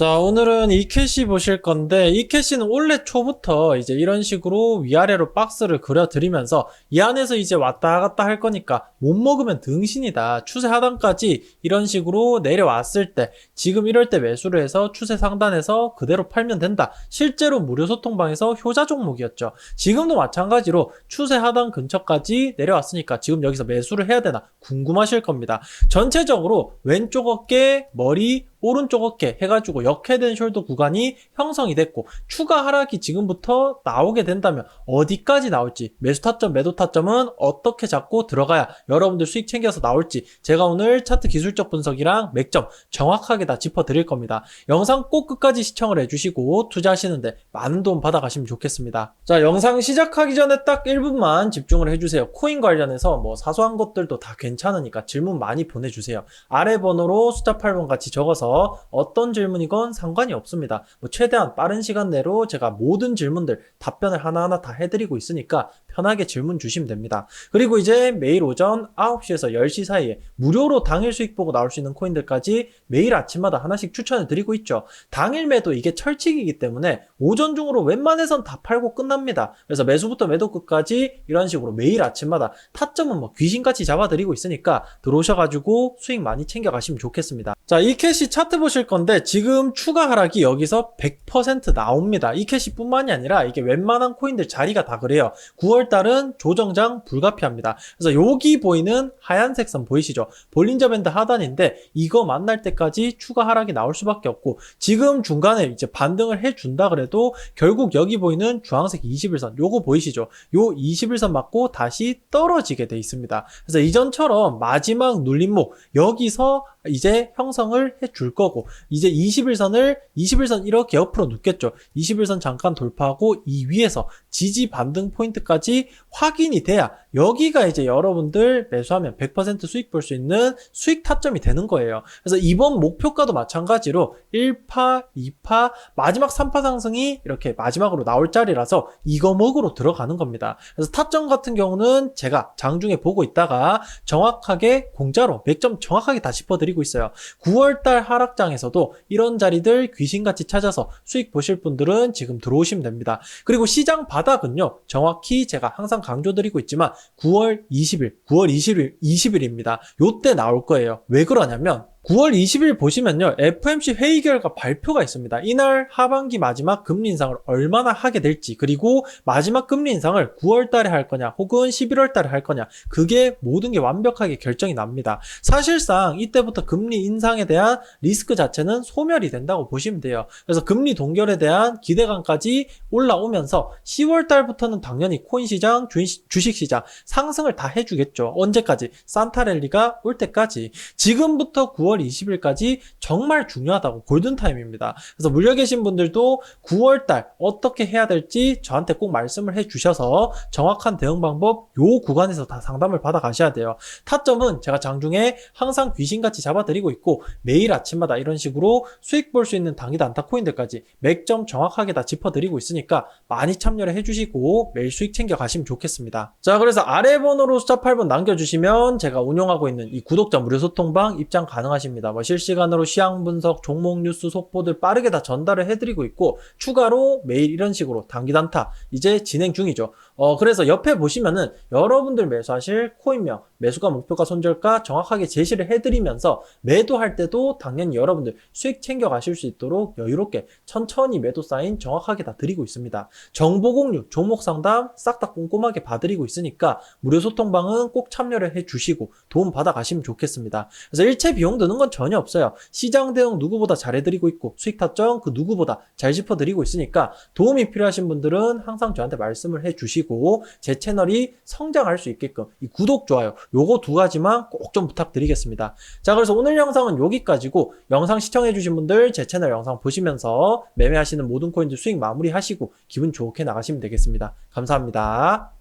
자, 오늘은 이 캐시 보실 건데, 이 캐시는 원래 초부터 이제 이런 식으로 위아래로 박스를 그려드리면서 이 안에서 이제 왔다 갔다 할 거니까 못 먹으면 등신이다. 추세 하단까지 이런 식으로 내려왔을 때, 지금 이럴 때 매수를 해서 추세 상단에서 그대로 팔면 된다. 실제로 무료 소통방에서 효자 종목이었죠. 지금도 마찬가지로 추세 하단 근처까지 내려왔으니까 지금 여기서 매수를 해야 되나 궁금하실 겁니다. 전체적으로 왼쪽 어깨, 머리, 오른쪽 어깨 해가지고 역회된 숄더 구간이 형성이 됐고 추가 하락이 지금부터 나오게 된다면 어디까지 나올지 매수 타점 매도 타점은 어떻게 잡고 들어가야 여러분들 수익 챙겨서 나올지 제가 오늘 차트 기술적 분석이랑 맥점 정확하게 다 짚어 드릴 겁니다. 영상 꼭 끝까지 시청을 해주시고 투자하시는데 많은 도움 받아가시면 좋겠습니다. 자 영상 시작하기 전에 딱 1분만 집중을 해주세요. 코인 관련해서 뭐 사소한 것들도 다 괜찮으니까 질문 많이 보내주세요. 아래 번호로 숫자 8번 같이 적어서 어떤 질문이건 상관이 없습니다. 뭐 최대한 빠른 시간 내로 제가 모든 질문들 답변을 하나하나 다 해드리고 있으니까 편하게 질문 주시면 됩니다. 그리고 이제 매일 오전 9시에서 10시 사이에 무료로 당일 수익 보고 나올 수 있는 코인들까지 매일 아침마다 하나씩 추천을 드리고 있죠. 당일 매도 이게 철칙이기 때문에 오전 중으로 웬만해선 다 팔고 끝납니다. 그래서 매수부터 매도 끝까지 이런 식으로 매일 아침마다 타점은 뭐 귀신같이 잡아드리고 있으니까 들어오셔가지고 수익 많이 챙겨가시면 좋겠습니다. 자, 이 캐시 차트 보실 건데 지금 추가 하락이 여기서 100% 나옵니다. 이 캐시뿐만이 아니라 이게 웬만한 코인들 자리가 다 그래요. 9월 달은 조정장 불가피합니다. 그래서 여기 보이는 하얀색 선 보이시죠? 볼린저 밴드 하단인데 이거 만날 때까지 추가 하락이 나올 수밖에 없고 지금 중간에 이제 반등을 해준다 그래도 결국 여기 보이는 주황색 21선 요거 보이시죠? 요 21선 맞고 다시 떨어지게 돼 있습니다. 그래서 이전처럼 마지막 눌림목 여기서 이제 형성을 해줄 거고 이제 21선을 21선 이렇게 옆으로 눕겠죠. 21선 잠깐 돌파하고 이 위에서 지지 반등 포인트까지 확인이 돼야 여기가 이제 여러분들 매수하면 100% 수익 볼 수 있는 수익 타점이 되는 거예요. 그래서 이번 목표가도 마찬가지로 1파, 2파, 마지막 3파 상승이 이렇게 마지막으로 나올 자리라서 이거 먹으로 들어가는 겁니다. 그래서 타점 같은 경우는 제가 장중에 보고 있다가 정확하게 공짜로 맥점 정확하게 다 짚어드리 고 있어요. 9월달 하락장에서도 이런 자리들 귀신같이 찾아서 수익 보실 분들은 지금 들어오시면 됩니다. 그리고 시장 바닥은요, 정확히 제가 항상 강조드리고 있지만 9월 20일, 9월 20일, 20일입니다. 요때 나올 거예요. 왜 그러냐면 9월 20일 보시면요. FMC 회의 결과 발표가 있습니다. 이날 하반기 마지막 금리 인상을 얼마나 하게 될지 그리고 마지막 금리 인상을 9월 달에 할 거냐 혹은 11월 달에 할 거냐 그게 모든 게 완벽하게 결정이 납니다. 사실상 이때부터 금리 인상에 대한 리스크 자체는 소멸이 된다고 보시면 돼요. 그래서 금리 동결에 대한 기대감까지 올라오면서 10월 달부터는 당연히 코인 시장, 주식 시장 상승을 다 해주겠죠. 언제까지? 산타랠리가 올 때까지. 지금부터 9월 9월 20일까지 정말 중요하다고 골든타임입니다. 그래서 물려 계신 분들도 9월달 어떻게 해야 될지 저한테 꼭 말씀을 해 주셔서 정확한 대응 방법 요 구간에서 다 상담을 받아 가셔야 돼요. 타점은 제가 장중에 항상 귀신같이 잡아드리고 있고 매일 아침마다 이런 식으로 수익 볼 수 있는 당이다 안타 코인들까지 맥점 정확하게 다 짚어드리고 있으니까 많이 참여를 해주시고 매일 수익 챙겨 가시면 좋겠습니다. 자 그래서 아래 번호로 숫자 8번 남겨주시면 제가 운영하고 있는 이 구독자 무료 소통방 입장 가능하 십니다. 뭐 실시간으로 시황 분석, 종목 뉴스 속보들 빠르게 다 전달을 해드리고 있고 추가로 매일 이런 식으로 단기 단타 이제 진행 중이죠. 어 그래서 옆에 보시면은 여러분들 매수하실 코인명 매수가 목표가 손절가 정확하게 제시를 해드리면서 매도할 때도 당연히 여러분들 수익 챙겨 가실 수 있도록 여유롭게 천천히 매도 사인 정확하게 다 드리고 있습니다. 정보 공유, 종목 상담 싹 다 꼼꼼하게 봐드리고 있으니까 무료 소통방은 꼭 참여를 해 주시고 도움 받아 가시면 좋겠습니다. 그래서 일체 비용 드는 건 전혀 없어요. 시장 대응 누구보다 잘해드리고 있고 수익 타점 그 누구보다 잘 짚어드리고 있으니까 도움이 필요하신 분들은 항상 저한테 말씀을 해 주시고 제 채널이 성장할 수 있게끔 이 구독, 좋아요 요거 두 가지만 꼭 좀 부탁드리겠습니다. 자 그래서 오늘 영상은 여기까지고 영상 시청해주신 분들 제 채널 영상 보시면서 매매하시는 모든 코인들 수익 마무리하시고 기분 좋게 나가시면 되겠습니다. 감사합니다.